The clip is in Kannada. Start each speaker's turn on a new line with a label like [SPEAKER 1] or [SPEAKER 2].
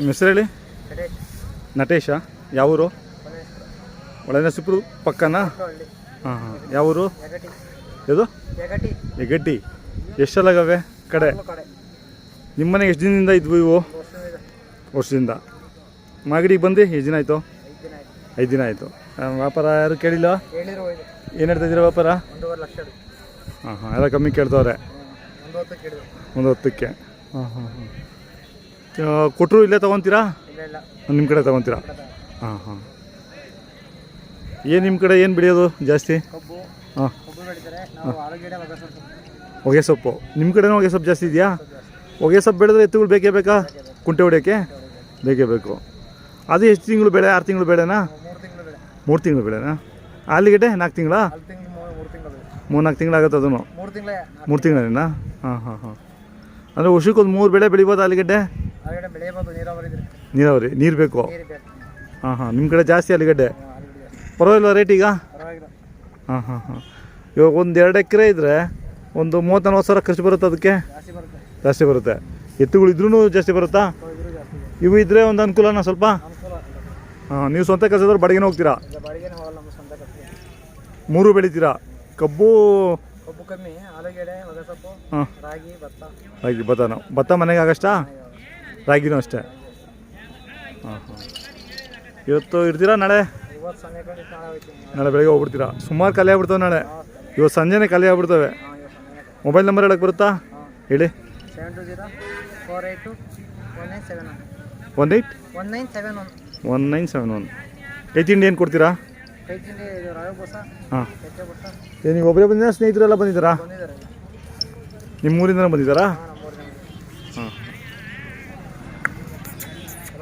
[SPEAKER 1] ನಿಮ್ಮ ಹೆಸರು ಹೇಳಿ ನಟೇಶ? ಯಾವೂರು? ಒಳನಸಿಪುರ ಪಕ್ಕನಾ? ಹಾಂ ಹಾಂ. ಯಾವೂರು? ಇದು ಎಷ್ಟೆಲ್ಲ ಎಷ್ಟೆಲ್ಲಾಗವೆ? ಕಡೆ? ನಿಮ್ಮ ಮನೆಗೆ ಎಷ್ಟು ದಿನದಿಂದ ಇದ್ವು ಇವು? ವರ್ಷದಿಂದ. ಮಾಗಡಿಗೆ ಬಂದು? ಎಷ್ಟು ದಿನ ಆಯಿತು? ಐದು ದಿನ ಆಯಿತು. ವ್ಯಾಪಾರ ಯಾರು ಕೇಳಿಲ್ಲ? ಏನು ಹೇಳ್ತಾ ಇದ್ದೀರಾ ವ್ಯಾಪಾರ? ಹಾಂ ಹಾಂ. ಎಲ್ಲ ಕಮ್ಮಿ ಕೇಳ್ತವ್ರೆ.
[SPEAKER 2] ಒಂದು
[SPEAKER 1] ಹೊತ್ತಕ್ಕೆ ಹಾಂ ಹಾಂ ಹಾಂ. ಕೊಟ್ಟರು ಇಲ್ಲೇ ತೊಗೊತೀರಾ? ನಿಮ್ಮ ಕಡೆ ತೊಗೊತೀರಾ? ಹಾಂ ಹಾಂ. ಏನು ನಿಮ್ಮ ಕಡೆ ಏನು ಬೆಳೆಯೋದು ಜಾಸ್ತಿ? ಹಾಂ. ಹೊಗೆ ಸೊಪ್ಪು. ನಿಮ್ಮ ಕಡೆನೂ ಹೊಗೆ ಸೊಪ್ಪು ಜಾಸ್ತಿ ಇದೆಯಾ? ಹೊಗೆ ಸೊಪ್ಪು ಬೆಳೆದ್ರೆ ಎತ್ತುಗಳು ಬೇಕೇ ಬೇಕಾ? ಕುಂಟೆ ಹೊಡೆಯೋಕ್ಕೆ? ಬೇಕೇ ಬೇಕು. ಅದು ಎಷ್ಟು ತಿಂಗಳು ಬೆಳೆ? ಆರು ತಿಂಗಳು ಬೆಳೆನಾ?
[SPEAKER 2] ಮೂರು ತಿಂಗಳು
[SPEAKER 1] ಬೆಳೆನಾ? ಆಲೂಗೆಡ್ಡೆ ನಾಲ್ಕು ತಿಂಗಳಾ? ಮೂರ್ನಾಲ್ಕು ತಿಂಗಳಾಗತ್ತೆ ಅದನ್ನು
[SPEAKER 2] ಮೂರು ತಿಂಗಳೇ.
[SPEAKER 1] ಮೂರು ತಿಂಗಳೇನಾ? ಹಾಂ ಹಾಂ ಹಾಂ. ಅಂದರೆ ವರ್ಷಕ್ಕೊಂದು ಮೂರು ಬೆಳೆ ಬೆಳಿಬೋದು ಆಲೂಗೆಡ್ಡೆ?
[SPEAKER 2] ನೀರಾವರಿ ಇದ್ರೆ.
[SPEAKER 1] ನೀರು ಬೇಕು? ಹಾಂ ಹಾಂ. ನಿಮ್ಮ ಕಡೆ ಜಾಸ್ತಿ ಆಲೂಗಡ್ಡೆ? ಪರವಾಗಿಲ್ಲ ರೇಟ್ ಈಗ? ಹಾಂ ಹಾಂ ಹಾಂ. ಇವಾಗ ಒಂದು ಎರಡು ಎಕರೆ ಇದ್ದರೆ ಒಂದು ಮೂವತ್ತು ನಲ್ವತ್ತು ಸಾವಿರ ಖರ್ಚು ಬರುತ್ತೆ ಅದಕ್ಕೆ?
[SPEAKER 2] ಜಾಸ್ತಿ ಬರುತ್ತೆ.
[SPEAKER 1] ಎತ್ತುಗಳಿದ್ರೂ ಇದ್ರೂ ಜಾಸ್ತಿ ಬರುತ್ತಾ?
[SPEAKER 2] ಇದ್ರು.
[SPEAKER 1] ಇವು ಇದ್ದರೆ ಒಂದು ಅನುಕೂಲನಾ ಸ್ವಲ್ಪ? ಹಾಂ ನೀವು ಸ್ವಂತ ಕೆಲಸದವ್ರು ಬಾಡಿಗೆನೇ ಹೋಗ್ತೀರಾ? ಮೂರು ಬೆಳಿತೀರಾ? ಕಬ್ಬು?
[SPEAKER 2] ಕಬ್ಬು ಕಮ್ಮಿ ಆಲೂಗೆಡ್ಡೆ
[SPEAKER 1] ಹಾಂ.
[SPEAKER 2] ರಾಗಿ ಭತ್ತ.
[SPEAKER 1] ರಾಗಿ ಭತ್ತನ? ಭತ್ತ ಮನೆಗೆ ಆಗಷ್ಟಾ? ರಾಗಿನೂ ಅಷ್ಟೇ. ಹಾಂ ಹಾಂ ಇವತ್ತು ಇರ್ತೀರಾ ನಾಳೆ?
[SPEAKER 2] ನಾಳೆ
[SPEAKER 1] ಬೆಳಗ್ಗೆ ಹೋಗ್ಬಿಡ್ತೀರಾ? ಸುಮಾರು ಖಾಲಿ ಆಗ್ಬಿಡ್ತವೆ ನಾಳೆ. ಇವತ್ತು ಸಂಜೆನೆ ಖಾಲಿ ಆಗ್ಬಿಡ್ತವೆ. ಮೊಬೈಲ್ ನಂಬರ್ ಹೇಳಕ್ಕೆ ಬರುತ್ತಾ? ಹೇಳಿ.
[SPEAKER 2] One
[SPEAKER 1] eight
[SPEAKER 2] one nine seven one
[SPEAKER 1] ಕೈ ತಿಂಡಿ ಏನು ಕೊಡ್ತೀರಾ? ಹಾಂ. ನೀವು ಒಬ್ಬರೇ ಬಂದಿದ್ದೀರಾ? ಸ್ನೇಹಿತರೆಲ್ಲ ಬಂದಿದ್ದಾರಾ? ನಿಮ್ಮೂರಿಂದ ಬಂದಿದ್ದಾರಾ?